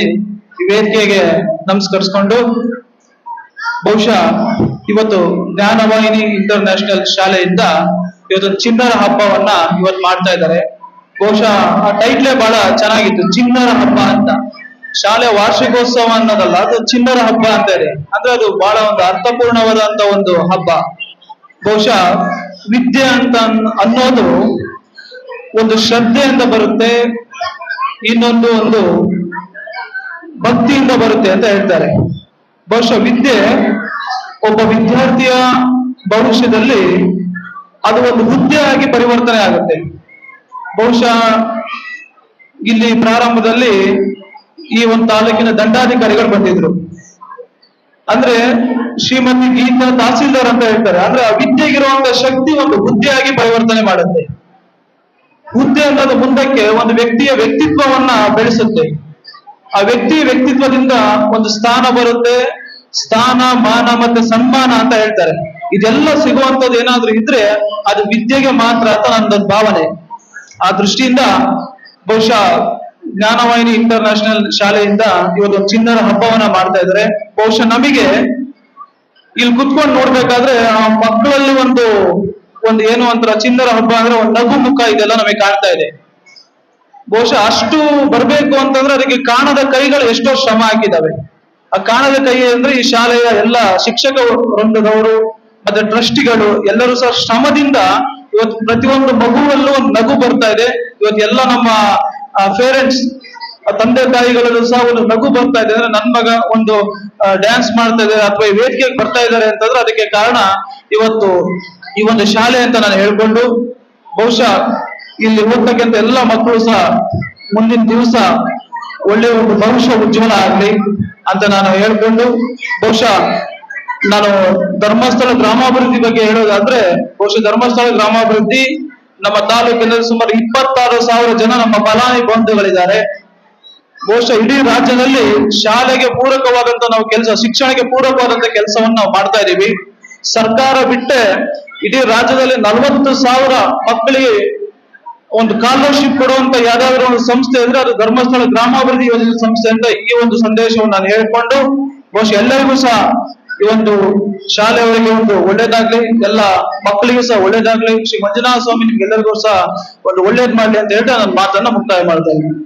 ಈ ವೇದಿಕೆಗೆ ನಮಸ್ಕರಿಸ್ಕೊಂಡು, ಬಹುಶಃ ಇವತ್ತು ಜ್ಞಾನವಾಹಿನಿ ಇಂಟರ್ ನ್ಯಾಷನಲ್ ಶಾಲೆಯಿಂದ ಇವತ್ತು ಚಿನ್ನರ ಹಬ್ಬವನ್ನ ಇವತ್ತು ಮಾಡ್ತಾ ಇದ್ದಾರೆ. ಬಹುಶಃ ಆ ಟೈಟ್ಲೇ ಬಹಳ ಚೆನ್ನಾಗಿತ್ತು ಚಿನ್ನರ ಹಬ್ಬ ಅಂತ. ಶಾಲೆ ವಾರ್ಷಿಕೋತ್ಸವ ಅನ್ನೋದಲ್ಲ, ಅದು ಚಿನ್ನರ ಹಬ್ಬ ಅಂತ ಇದೆ. ಅಂದ್ರೆ ಅದು ಬಹಳ ಒಂದು ಅರ್ಥಪೂರ್ಣವಾದಂತ ಒಂದು ಹಬ್ಬ. ಬಹುಶಃ ವಿದ್ಯೆ ಅಂತ ಅನ್- ಅನ್ನೋದು ಒಂದು ಅಂತ ಬರುತ್ತೆ. ಇನ್ನೊಂದು ಒಂದು ಭಕ್ತಿಯಿಂದ ಬರುತ್ತೆ ಅಂತ ಹೇಳ್ತಾರೆ. ಬಹುಶಃ ವಿದ್ಯೆ ಒಬ್ಬ ವಿದ್ಯಾರ್ಥಿಯ ಭವಿಷ್ಯದಲ್ಲಿ ಅದು ಒಂದು ಹುದ್ದೆ ಆಗಿ ಪರಿವರ್ತನೆ ಆಗುತ್ತೆ. ಬಹುಶಃ ಇಲ್ಲಿ ಪ್ರಾರಂಭದಲ್ಲಿ ಈ ಒಂದು ತಾಲೂಕಿನ ದಂಡಾಧಿಕಾರಿಗಳು ಬಂದಿದ್ರು. ಅಂದ್ರೆ ಶ್ರೀಮತಿ ಗೀತಾ ತಹಸೀಲ್ದಾರ್ ಅಂತ ಹೇಳ್ತಾರೆ. ಅಂದ್ರೆ ಆ ವಿದ್ಯೆಗಿರುವಂತ ಶಕ್ತಿ ಒಂದು ಹುದ್ದೆಯಾಗಿ ಪರಿವರ್ತನೆ ಮಾಡುತ್ತೆ. ಹುದ್ದೆ ಅನ್ನೋದು ಮುಂದಕ್ಕೆ ಒಂದು ವ್ಯಕ್ತಿಯ ವ್ಯಕ್ತಿತ್ವವನ್ನ ಬೆಳೆಸುತ್ತೆ. ಆ ವ್ಯಕ್ತಿ ವ್ಯಕ್ತಿತ್ವದಿಂದ ಒಂದು ಸ್ಥಾನ ಬರುತ್ತೆ. ಸ್ಥಾನ, ಮಾನ ಮತ್ತೆ ಸನ್ಮಾನ ಅಂತ ಹೇಳ್ತಾರೆ. ಇದೆಲ್ಲ ಸಿಗುವಂತದ್ದು ಏನಾದ್ರೂ ಇದ್ರೆ ಅದು ವಿದ್ಯೆಗೆ ಮಾತ್ರ ಅಂತ ನನ್ನದೊಂದು ಭಾವನೆ. ಆ ದೃಷ್ಟಿಯಿಂದ ಬಹುಶಃ ಜ್ಞಾನವಾಹಿನಿ ಇಂಟರ್ ನ್ಯಾಷನಲ್ ಶಾಲೆಯಿಂದ ಇವತ್ತು ಒಂದು ಚಿನ್ನರ ಹಬ್ಬವನ್ನ ಮಾಡ್ತಾ ಇದ್ದಾರೆ. ಬಹುಶಃ ನಮಗೆ ಇಲ್ಲಿ ಕುತ್ಕೊಂಡು ನೋಡ್ಬೇಕಾದ್ರೆ ಆ ಮಕ್ಕಳಲ್ಲಿ ಒಂದು ಒಂದು ಏನು ಒಂಥರ ಚಿನ್ನರ ಹಬ್ಬ ಅಂದ್ರೆ ಒಂದು ನಗು ಮುಖ ಇದೆಲ್ಲ ನಮಗೆ ಕಾಣ್ತಾ ಇದೆ. ಬಹುಶಃ ಅಷ್ಟು ಬರಬೇಕು ಅಂತಂದ್ರೆ ಅದಕ್ಕೆ ಕಾಣದ ಕೈಗಳು ಎಷ್ಟೋ ಶ್ರಮ ಹಾಕಿದಾವೆ ಆ ಕಾಣದ ಕೈ ಅಂದ್ರೆ ಈ ಶಾಲೆಯ ಎಲ್ಲ ಶಿಕ್ಷಕ ವೃಂದದವರು ಮತ್ತೆ ಟ್ರಸ್ಟಿಗಳು ಎಲ್ಲರೂ ಸಹ ಶ್ರಮದಿಂದ ಇವತ್ತು ಪ್ರತಿಯೊಂದು ಮಗುವಲ್ಲೂ ಒಂದು ನಗು ಬರ್ತಾ ಇದೆ. ಇವತ್ತು ಎಲ್ಲ ನಮ್ಮ ಪೇರೆಂಟ್ಸ್ ತಂದೆ ತಾಯಿಗಳಲ್ಲೂ ಸಹ ಒಂದು ನಗು ಬರ್ತಾ ಇದೆ. ಅಂದ್ರೆ ನನ್ ಮಗ ಒಂದು ಡ್ಯಾನ್ಸ್ ಮಾಡ್ತಾ ಇದ್ದಾರೆ ಅಥವಾ ಈ ವೇದಿಕೆಗೆ ಬರ್ತಾ ಇದ್ದಾರೆ ಅಂತಂದ್ರೆ ಅದಕ್ಕೆ ಕಾರಣ ಇವತ್ತು ಈ ಒಂದು ಶಾಲೆ ಅಂತ ನಾನು ಹೇಳ್ಕೊಂಡು ಬಹುಶಃ ಇಲ್ಲಿ ಹೋಗ್ತಕ್ಕಂಥ ಎಲ್ಲ ಮಕ್ಕಳು ಸಹ ಮುಂದಿನ ದಿವಸ ಒಳ್ಳೆಯ ಒಂದು ಭವಿಷ್ಯ ಉಜ್ವಲ ಆಗ್ಲಿ ಅಂತ ನಾನು ಹೇಳ್ಕೊಂಡು ಬಹುಶಃ ನಾನು ಧರ್ಮಸ್ಥಳ ಗ್ರಾಮಾಭಿವೃದ್ಧಿ ಬಗ್ಗೆ ಹೇಳೋದಾದ್ರೆ ಬಹುಶಃ ಧರ್ಮಸ್ಥಳ ಗ್ರಾಮಾಭಿವೃದ್ಧಿ ನಮ್ಮ ತಾಲೂಕಿನಲ್ಲಿ ಸುಮಾರು ಇಪ್ಪತ್ತಾರು ಸಾವಿರ ಜನ ನಮ್ಮ ಫಲಾನಿ ಬಂಧುಗಳಿದ್ದಾರೆ. ಬಹುಶಃ ಇಡೀ ರಾಜ್ಯದಲ್ಲಿ ಶಾಲೆಗೆ ಪೂರಕವಾದಂತ ನಾವು ಕೆಲಸ, ಶಿಕ್ಷಣಕ್ಕೆ ಪೂರಕವಾದಂತ ಕೆಲಸವನ್ನು ನಾವು ಮಾಡ್ತಾ ಇದೀವಿ. ಸರ್ಕಾರ ಬಿಟ್ಟೆ ಇಡೀ ರಾಜ್ಯದಲ್ಲಿ ನಲವತ್ತು ಸಾವಿರ ಮಕ್ಕಳಿಗೆ ಒಂದು ಸ್ಕಾಲರ್ಶಿಪ್ ಕೊಡುವಂತ ಯಾವ್ದಾದ್ರು ಒಂದು ಸಂಸ್ಥೆ ಅಂದ್ರೆ ಅದು ಧರ್ಮಸ್ಥಳ ಗ್ರಾಮಾಭಿವೃದ್ಧಿ ಯೋಜನೆ ಸಂಸ್ಥೆ ಅಂತ ಈ ಒಂದು ಸಂದೇಶವನ್ನು ನಾನು ಹೇಳ್ಕೊಂಡು, ಬಹುಶಃ ಎಲ್ಲರಿಗೂ ಸಹ ಈ ಒಂದು ಶಾಲೆಯವರಿಗೆ ಒಂದು ಒಳ್ಳೇದಾಗ್ಲಿ, ಎಲ್ಲ ಮಕ್ಕಳಿಗೂ ಸಹ ಒಳ್ಳೇದಾಗ್ಲಿ. ಶ್ರೀ ಮಂಜುನಾಥ ಸ್ವಾಮಿ ನಿಮ್ಗೆಲ್ಲರಿಗೂ ಸಹ ಒಂದು ಒಳ್ಳೇದ್ ಮಾಡ್ಲಿ ಅಂತ ಹೇಳ್ತಾ ನನ್ನ ಮಾತನ್ನ ಮುಕ್ತಾಯ ಮಾಡ್ತಾ ಇದ್ದೀನಿ.